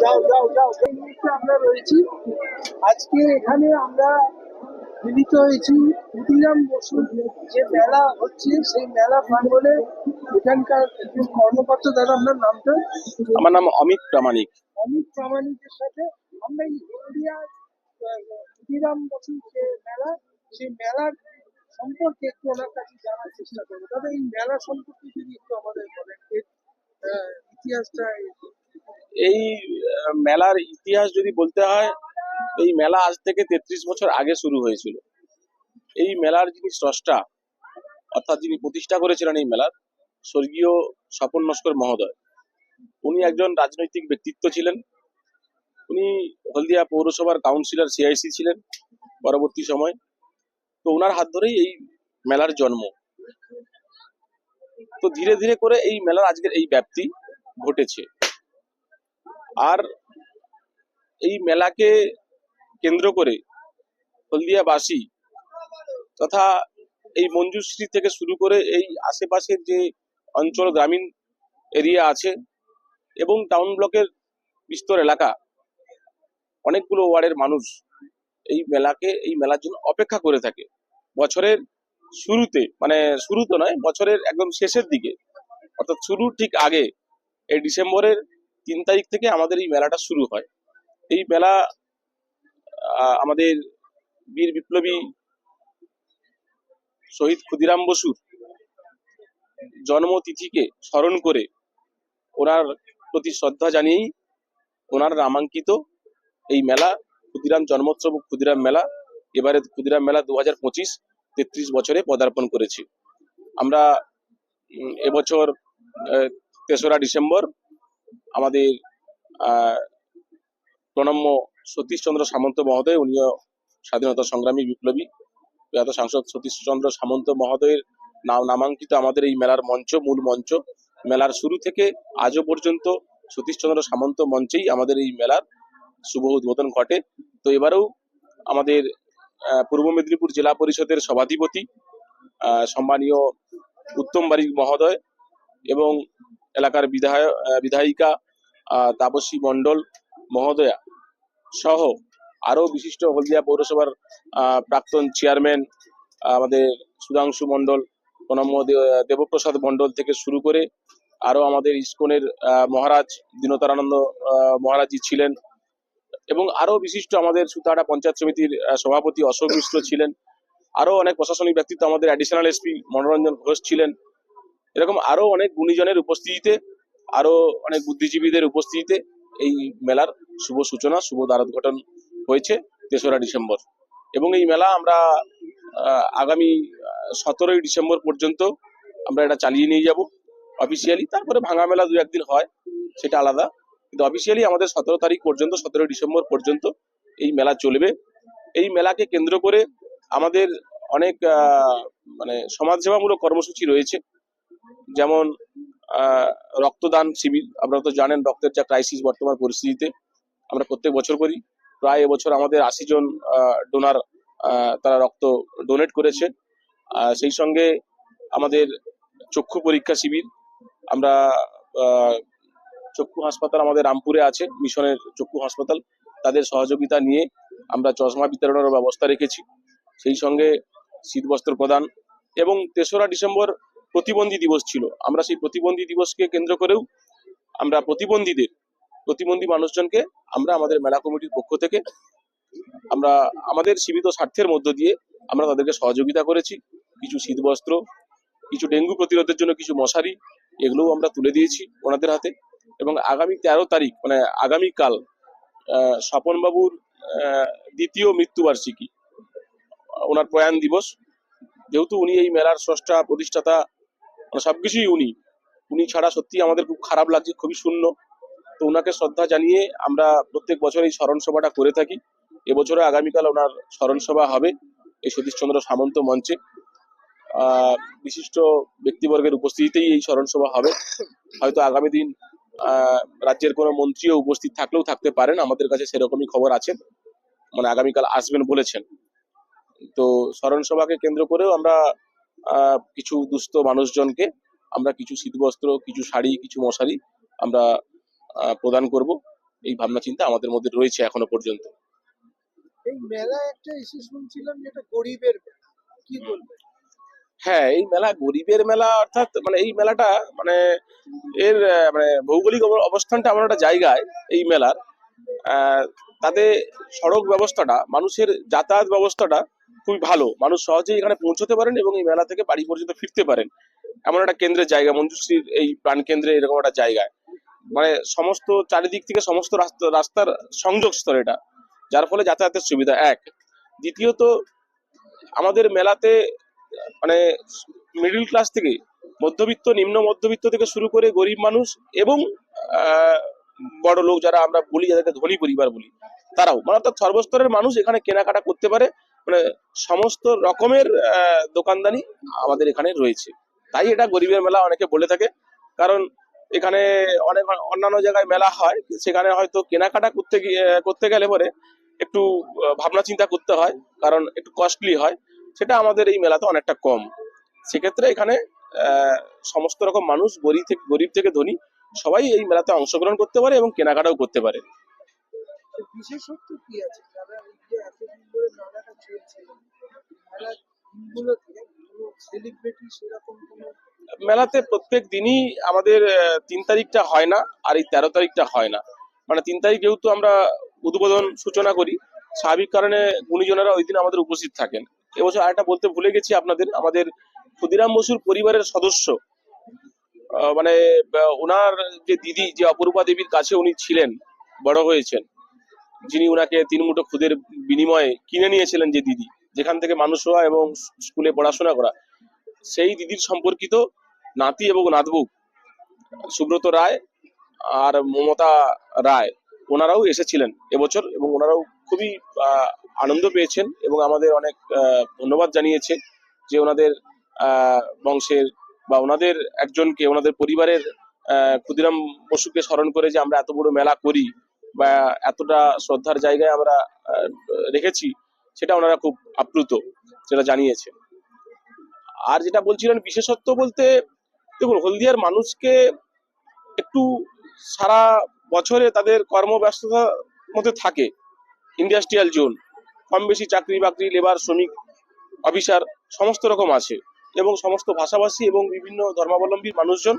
যাও যাও যাও এই মুহূর্তে আমরা রয়েছি। আজকে এখানে আমরা মিলিত হয়েছি ক্ষুদিরাম বসুর যে মেলা হচ্ছে সেই মেলা প্রাঙ্গণে এখানকার কর্মকর্তা দাদা আপনার নামটা? আমার নাম অমিত প্রামাণিক। অমিত প্রামাণিকের সাথে আমরা এই আহ, ক্ষুদিরাম বসুর যে মেলা সেই মেলার সম্পর্কে একটু ওনার কাছে জানার চেষ্টা করব। দাদা এই মেলা সম্পর্কে যদি একটু আমাদের বলেন ইতিহাসটা এই মেলার ইতিহাস যদি বলতে হয় এই মেলা আজ থেকে তেত্রিশ বছর আগে শুরু হয়েছিল। এই মেলার যিনি স্রষ্টা, অর্থাৎ যিনি প্রতিষ্ঠা করেছিলেন এই মেলার, স্বর্গীয় স্বপন নস্কর মহোদয়। উনি একজন রাজনৈতিক ব্যক্তিত্ব ছিলেন। উনি হলদিয়া পৌরসভার কাউন্সিলর সিআইসি ছিলেন পরবর্তী সময়। তো ওনার হাত ধরেই এই মেলার জন্ম। তো ধীরে ধীরে করে এই মেলার আজকের এই ব্যাপ্তি ঘটেছে। আর এই মেলাকে কেন্দ্র করে হলদিয়াবাসী তথা এই মঞ্জুশ্রী থেকে শুরু করে এই আশেপাশের যে অঞ্চল গ্রামীণ এরিয়া আছে এবং টাউন ব্লকের বিস্তর এলাকা, অনেকগুলো ওয়ার্ডের মানুষ এই মেলাকে, এই মেলার জন্য অপেক্ষা করে থাকে। বছরের শুরুতে মানে শুরু তো নয়, বছরের একদম শেষের দিকে, অর্থাৎ শুরুর ঠিক আগে, এই ডিসেম্বরের তিন তারিখ থেকে আমাদের এই মেলাটা শুরু হয়। এই মেলা আমাদের বীর বিপ্লবী শহীদ ক্ষুদিরাম বসুর জন্মতিথিকে স্মরণ করে ওনার প্রতি শ্রদ্ধা জানিয়েই ওনার নামাঙ্কিত এই মেলা, ক্ষুদিরাম জন্মোৎসব ক্ষুদিরাম মেলা এবারে ক্ষুদিরাম মেলা দু হাজার পঁচিশ তেত্রিশ বছরে পদার্পণ করেছি। আমরা এবছর তেসরা ডিসেম্বর আমাদের প্রণম্য সতীশচন্দ্র সামন্ত মহোদয়, উনিও স্বাধীনতা সংগ্রামী বিপ্লবী। প্রয়াত সাংসদ সতীশচন্দ্র সামন্ত মহোদয়ের নাম নামাঙ্কিত আমাদের এই মেলার মঞ্চ, মূল মঞ্চ। মেলার শুরু থেকে আজও পর্যন্ত সতীশচন্দ্র সামন্ত মঞ্চেই আমাদের এই মেলার শুভ উদ্বোধন ঘটে। তো এবারেও আমাদের পূর্ব মেদিনীপুর জেলা পরিষদের সভাধিপতি সম্মানীয় উত্তম বারিক মহোদয় এবং এলাকার বিধায়ক বিধায়িকা তাপসী মণ্ডল মহোদয়া সহ আরও বিশিষ্ট হলদিয়া পৌরসভার প্রাক্তন চেয়ারম্যান আমাদের সুধাংশু মণ্ডল প্রণম্য দেবপ্রসাদ মণ্ডল থেকে শুরু করে আরও আমাদের ইস্কনের মহারাজ দীনতারানন্দ মহারাজজি ছিলেন এবং আরও বিশিষ্ট আমাদের সুতাহাটা পঞ্চায়েত সমিতির সভাপতি অশোক মিশ্র ছিলেন। আরও অনেক প্রশাসনিক ব্যক্তিত্ব আমাদের অ্যাডিশনাল এসপি মনোরঞ্জন ঘোষ ছিলেন। এরকম আরও অনেক গুণীজনের উপস্থিতিতে আরও অনেক বুদ্ধিজীবীদের উপস্থিতিতে এই মেলার শুভ সূচনা, শুভ দ্বারোদ্ঘাটন হয়েছে তেসরা ডিসেম্বর। এবং এই মেলা আমরা আগামী সতেরোই ডিসেম্বর পর্যন্ত আমরা এটা চালিয়ে নিয়ে যাব অফিসিয়ালি তারপরে ভাঙা মেলা দু একদিন হয়, সেটা আলাদা। কিন্তু অফিসিয়ালি আমাদের সতেরো তারিখ পর্যন্ত, সতেরোই ডিসেম্বর পর্যন্ত এই মেলা চলবে। এই মেলাকে কেন্দ্র করে আমাদের অনেক মানে সমাজসেবামূলক কর্মসূচি রয়েছে। যেমন রক্তদান শিবির, আপনারা তো জানেন রক্তের যা ক্রাইসিস বর্তমান পরিস্থিতিতে, আমরা প্রত্যেক বছর করি। প্রায় এবছর আমাদের আশি জন ডোনার তারা রক্ত ডোনেট করেছে। সেই সঙ্গে আমাদের চক্ষু পরীক্ষা শিবির, আমরা চক্ষু হাসপাতাল আমাদের রামপুরে আছে, মিশনের চক্ষু হাসপাতাল। তাদের সহযোগিতা নিয়ে আমরা চশমা বিতরণের ব্যবস্থা রেখেছি। সেই সঙ্গে শীতবস্ত্র প্রদান এবং তেসরা ডিসেম্বর প্রতিবন্ধী দিবস ছিল। আমরা সেই প্রতিবন্ধী দিবসকে কেন্দ্র করেও আমরা প্রতিবন্ধীদের, প্রতিবন্ধী মানুষজনকে আমরা আমাদের মেলা কমিটির পক্ষ থেকে আমরা আমাদের সীমিত স্বার্থের মধ্য দিয়ে আমরা তাদেরকে সহযোগিতা করেছি। কিছু শীতবস্ত্র কিছু ডেঙ্গু প্রতিরোধের জন্য কিছু মশারি, এগুলোও আমরা তুলে দিয়েছি ওনাদের হাতে। এবং আগামী তেরো তারিখ মানে আগামীকাল স্বপনবাবুর দ্বিতীয় মৃত্যুবার্ষিকী ওনার প্রয়াণ দিবস। যেহেতু উনি এই মেলার স্রষ্টা, প্রতিষ্ঠাতা মানে সবকিছুই উনি। উনি ছাড়া সত্যি আমাদের খুব খারাপ লাগছে, খুবই শূন্য। তো ওনাকে শ্রদ্ধা জানিয়ে আমরা প্রত্যেক বছর এই স্মরণ সভাটা করে থাকি। এবছরে আগামীকাল ওনার স্মরণ সভা হবে এই সতীশচন্দ্র সামন্ত মঞ্চে। বিশিষ্ট ব্যক্তিবর্গের উপস্থিতিতেই এই স্মরণ সভা হবে। হয়তো আগামী দিন রাজ্যের কোনো মন্ত্রীও উপস্থিত থাকলেও থাকতে পারেন। আমাদের কাছে সেরকমই খবর আছে মানে আগামীকাল আসবেন বলেছেন। তো স্মরণ সভাকে কেন্দ্র করেও আমরা কিছু দুস্থ মানুষজনকে আমরা কিছু শীতবস্ত্র কিছু শাড়ি কিছু মশারি আমরা প্রদান করব। এই ভাবনা চিন্তা আমাদের মধ্যে রয়েছে এখনও পর্যন্ত। এই মেলা একটা এসে শুনছিলাম যে এটা গরিবের কি বলবেন? হ্যাঁ এই মেলা গরিবের মেলা অর্থাৎ মানে এই মেলাটা মানে এর মানে ভৌগোলিক অব- অবস্থানটা এমন একটা জায়গায় এই মেলার। আহ, তাতে সড়ক ব্যবস্থাটা মানুষের যাতায়াত ব্যবস্থাটা খুবই ভালো। মানুষ সহজেই এখানে পৌঁছতে পারেন এবং এই মেলা থেকে বাড়ি পর্যন্ত ফিরতে পারেন। এমন একটা কেন্দ্রের জায়গা, মঞ্জুশ্রীর এই প্রাণ কেন্দ্রে এরকম একটা জায়গায় মানে সমস্ত চারিদিক থেকে সমস্ত রাস্তা, রাস্তার সংযোগ স্তর এটা। যার ফলে যাতায়াতের সুবিধা, এক। দ্বিতীয়ত, আমাদের মেলাতে মানে মিডিল ক্লাস থেকে, মধ্যবিত্ত, নিম্ন মধ্যবিত্ত থেকে শুরু করে গরিব মানুষ এবং বড় লোক যারা আমরা বলি, যাদেরকে ধনী পরিবার বলি, তারাও। মানে অর্থাৎ সর্বস্তরের মানুষ এখানে কেনাকাটা করতে পারে। মানে সমস্ত রকমের দোকানদানি আমাদের এখানে রয়েছে। তাই এটা গরিবের মেলা অনেকে বলে থাকে। কারণ এখানে অনেক অন্যান্য জায়গায় মেলা হয়, সেখানে হয়তো কেনাকাটা করতে গিয়ে, করতে গেলে পরে একটু ভাবনা চিন্তা করতে হয়, কারণ একটু কস্টলি হয়। সেটা আমাদের এই মেলাতে অনেকটা কম। সেক্ষেত্রে এখানে সমস্ত রকম মানুষ গরিব থেকে গরিব থেকে ধনী সবাই এই মেলাতে অংশগ্রহণ করতে পারে এবং কেনাকাটাও করতে পারে। বিশেষত্ব কি আছে? মেলাতে প্রত্যেক দিনই আমাদের তিন তারিখটা হয় না, আর এই তেরো তারিখটা হয় না। মানে তিন তারিখ যেহেতু আমরা উদ্বোধন সূচনা করি, স্বাভাবিক কারণে গুণীজনেরা ওই দিন আমাদের উপস্থিত থাকেন। এবছর আরেকটা বলতে ভুলে গেছি আপনাদের, আমাদের ক্ষুদিরাম বসুর পরিবারের সদস্য মানে ওনার যে দিদি, যে অপরূপা দেবীর কাছে উনি ছিলেন, বড় হয়েছেন। যিনি ওনাকে তিন মুঠো খুদের বিনিময়ে কিনে নিয়েছিলেন যে দিদি, যেখান থেকে মানুষ হওয়া এবং স্কুলে পড়াশোনা করা, সেই দিদির সম্পর্কিত নাতি এবং নাতবু সুব্রত রায় আর মমতা রায়, ওনারাও এসেছিলেন এবছর এবং ওনারাও খুবই আনন্দ পেয়েছেন এবং আমাদের অনেক ধন্যবাদ জানিয়েছে যে ওনাদের বংশের বা ওনাদের একজনকে, ওনাদের পরিবারের ক্ষুদিরাম বসুকে স্মরণ করে যে আমরা এত বড় মেলা করি। বা এতটা শ্রদ্ধার জায়গায় আমরা রেখেছি, সেটা ওনারা খুব আপ্লুত, সেটা জানিয়েছে আর যেটা বলছিলেন বিশেষত্ব বলতে, দেখুন, হলদিয়ার মানুষকে একটু সারা বছরে তাদের কর্মব্যস্ততার মধ্যে থাকে। ইন্ডাস্ট্রিয়াল জোন কম বেশি চাকরি বাকরি, লেবার, শ্রমিক, অফিসার, সমস্ত রকম আছে। এবং সমস্ত ভাষাভাষী এবং বিভিন্ন ধর্মাবলম্বী মানুষজন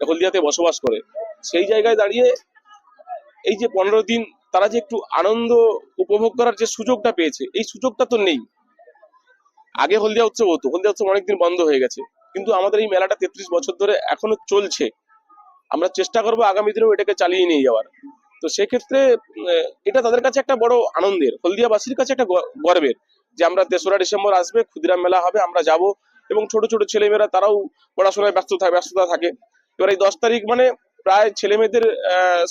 হলদিয়াতে বসবাস করে। সেই জায়গায় দাঁড়িয়ে এই যে পনেরো দিন তারা যে একটু আনন্দ উপভোগ করার যে সুযোগটা পেয়েছে, এই সুযোগটা তো নেই। আগে হলদিয়া উৎসব হতো, হলদিয়া উৎসব অনেকদিন বন্ধ হয়ে গেছে। কিন্তু আমাদের এই মেলাটা তেত্রিশ বছর ধরে এখনও চলছে। আমরা চেষ্টা করব আগামী দিনেও এটাকে চালিয়ে নিয়ে যাওয়ার। তো সেক্ষেত্রে এটা তাদের কাছে একটা বড় আনন্দের। হলদিয়াবাসীর কাছে একটা গর্বের যে আমরা তেসরা ডিসেম্বর আসবে, ক্ষুদিরাম মেলা হবে, আমরা যাব এবং ছোট ছোট ছেলেমেয়েরা তারাও পড়াশোনায় ব্যস্ত থাকে, ব্যস্ততা থাকে। এবার এই দশ তারিখ মানে প্রায় ছেলে মেয়েদের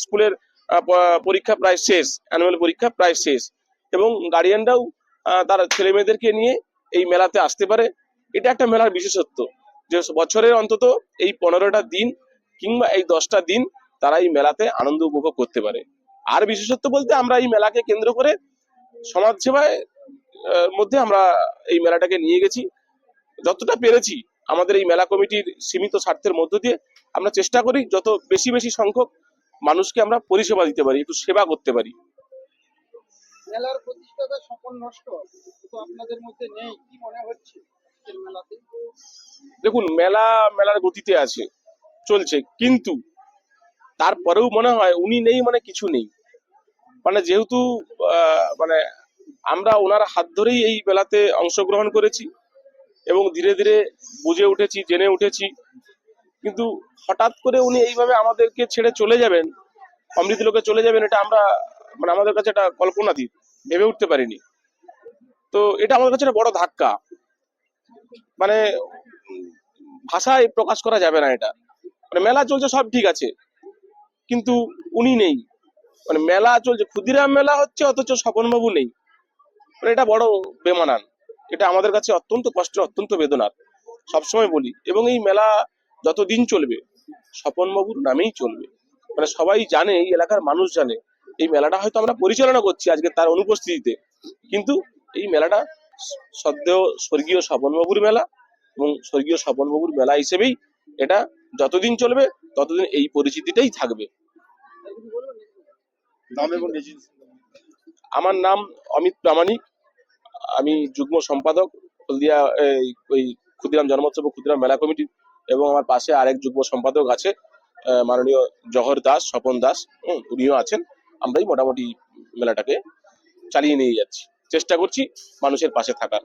স্কুলের পরীক্ষা প্রায় শেষ অ্যানুয়াল পরীক্ষা প্রায় শেষ। এবং গার্ডিয়ানরাও তার ছেলে মেয়েদেরকে নিয়ে এই মেলাতে আসতে পারে। এটা একটা মেলার বিশেষত্ব যে বছরের অন্তত এই পনেরোটা দিন কিংবা এই দশটা দিন তারা এই মেলাতে আনন্দ উপভোগ করতে পারে। আর বিশেষত্ব বলতে আমরা এই মেলাকে কেন্দ্র করে সমাজ সেবায় মধ্যে আমরা এই মেলাটাকে নিয়ে গেছি। যতটা পেরেছি আমাদের এই মেলা কমিটির সীমিত স্বার্থের মধ্য দিয়ে আমরা চেষ্টা করি যত বেশি বেশি সংখ্যক মানুষকে আমরা পরিষেবা দিতে পারি একটু সেবা করতে পারি। মেলার প্রতিষ্ঠাতা স্বপন নষ্ট তো আপনাদের মধ্যে নেই কি মনে হচ্ছে দেখুন মেলা মেলার গতিতে আছে চলছে কিন্তু তারপরেও মনে হয় উনি নেই মানে কিছু নেই। মানে যেহেতু মানে আমরা ওনার হাত ধরেই এই মেলাতে অংশগ্রহণ করেছি এবং ধীরে ধীরে বুঝে উঠেছি জেনে উঠেছি কিন্তু হঠাৎ করে উনি এইভাবে আমাদেরকে ছেড়ে চলে যাবেন, অমৃত লোকে চলে যাবেন, এটা আমরা মানে আমাদের কাছে একটা কল্পনাতীত, ভেবে উঠতে পারিনি। তো এটা আমাদের কাছে একটা বড় ধাক্কা। মানে ভাষায় প্রকাশ করা যাবে না এটা। মানে মেলা চলছে, সব ঠিক আছে। কিন্তু উনি নেই। মানে মেলা চলছে, ক্ষুদিরাম মেলা হচ্ছে, অথচ স্বপনবাবু নেই। মানে এটা বড় বেমানান। এটা আমাদের কাছে অত্যন্ত কষ্টের, অত্যন্ত বেদনার। সবসময় বলি। এবং এই মেলা যতদিন চলবে স্বপনবাবুর নামেই চলবে। মানে সবাই জানে এই এলাকার মানুষ জানে এই মেলাটা হয়তো আমরা পরিচালনা করছি আজকে তার অনুপস্থিতিতে। কিন্তু এই মেলাটা সদ্য স্বর্গীয় স্বপনবাবুর মেলা এবং স্বর্গীয় স্বপনবাবুর মেলা হিসেবেই এটা যতদিন চলবে ততদিন এই পরিচিতিটাই থাকবে। আমার নাম অমিত প্রামাণিক আমি যুগ্ম সম্পাদক হলদিয়া এই ওই ক্ষুদিরাম জন্মোৎসব ক্ষুদিরাম মেলা কমিটি এবং আমার পাশে আরেক যুগ্ম সম্পাদক আছে মাননীয় জহর দাস, স্বপন দাস উনিও আছেন। আমরাই মোটামুটি মেলাটাকে চালিয়ে নিয়ে যাচ্ছি। চেষ্টা করছি মানুষের পাশে থাকার।